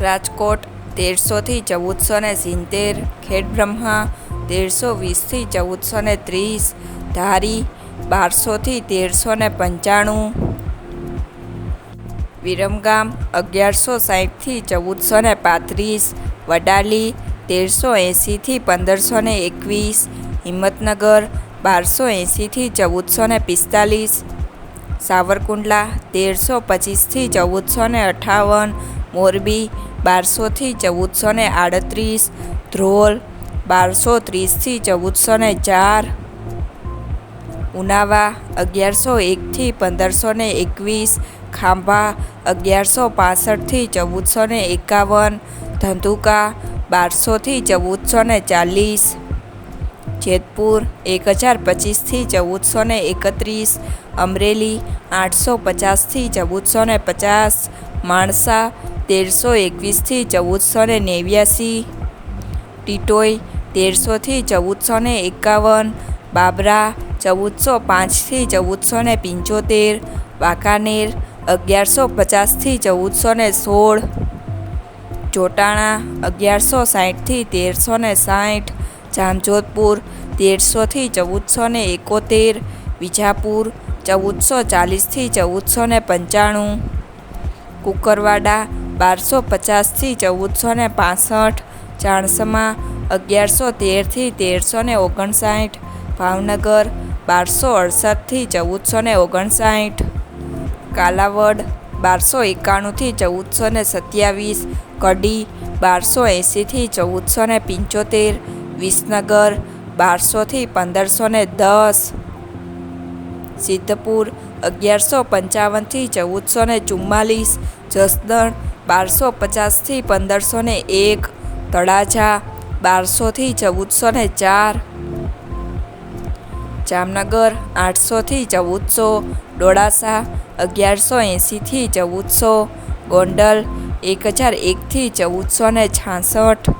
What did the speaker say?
રાજકોટ, તેરસોથી ચૌદસો ને સિત્તેર, ખેડબ્રહ્મા, તેરસો વીસથી ચૌદસો ને ત્રીસ, ધારી, બારસોથી તેરસો ને પંચાણું, વિરમગામ, અગિયારસો સાહીઠથી ચૌદસો ને પાંત્રીસ, વડાલી, તેરસો એંસીથી પંદરસો ને એકવીસ, હિંમતનગર, બારસો એંસીથી ચૌદસો ને પિસ્તાલીસ, સાવરકુંડલા, તેરસો પચીસથી ચૌદસો ને અઠાવન, મોરબી બારસોથી ચૌદસો ને આડત્રીસ, ધ્રોલ બારસો ત્રીસથી ચૌદસો ને ચાર, ઉનાવા અગિયારસો એકથી પંદરસો ને એકવીસ, ખાંભા અગિયારસો પાસઠથી ચૌદસો ને એકાવન, ધંધુકા બારસોથી ચૌદસો ને ચાલીસ, જેતપુર એક હજાર પચીસથી ચૌદસો ને એકત્રીસ, અમરેલી આઠસો પચાસથી ચૌદસો ને પચાસ, માણસા તેરસો એકવીસથી ચૌદસો ને નેવ્યાસી ટીટોઈ તેરસોથી ચૌદસો ને એકાવન, બાબરા ચૌદસો પાંચથી ચૌદસો ને પંચોતેર, વાંકાનેર અગિયારસો પચાસથી ચૌદસો ને સોળ જોટાણા અગિયારસો સાહીઠથી તેરસો ને સાઠ જામજોધપુર તેરસોથી ચૌદસો ને એકોતેર, વિજાપુર ચૌદસો ચાલીસથી ચૌદસો ને પંચાણું, કુકરવાડા બારસો પચાસથી ચૌદસો ને પાસઠ, ચાણસમાં અગિયારસો તેરથી તેરસો ને ઓગણસાઠ, ભાવનગર બારસો અડસઠથી ચૌદસો ને ઓગણસાઠ, કાલાવડ બારસો એકાણુંથી ચૌદસો ને સત્યાવીસ, કડી બારસો એંસીથી ચૌદસો ને પંચોતેર, વિસનગર બારસોથી પંદરસો ને દસ, સિદ્ધપુર અગિયારસો પંચાવનથી ચૌદસો ને ચુમ્માલીસ જસદણ, બારસો પચાસથી પંદરસો ને એક, તળાજા, બારસોથી ચૌદસો ને ચાર. જામનગર, આઠસોથી ચૌદસો. ડોળાસા, અગિયારસો એંસીથી ચૌદસો. ગોંડલ, એક હજાર એકથી ચૌદસો ને છાસઠ.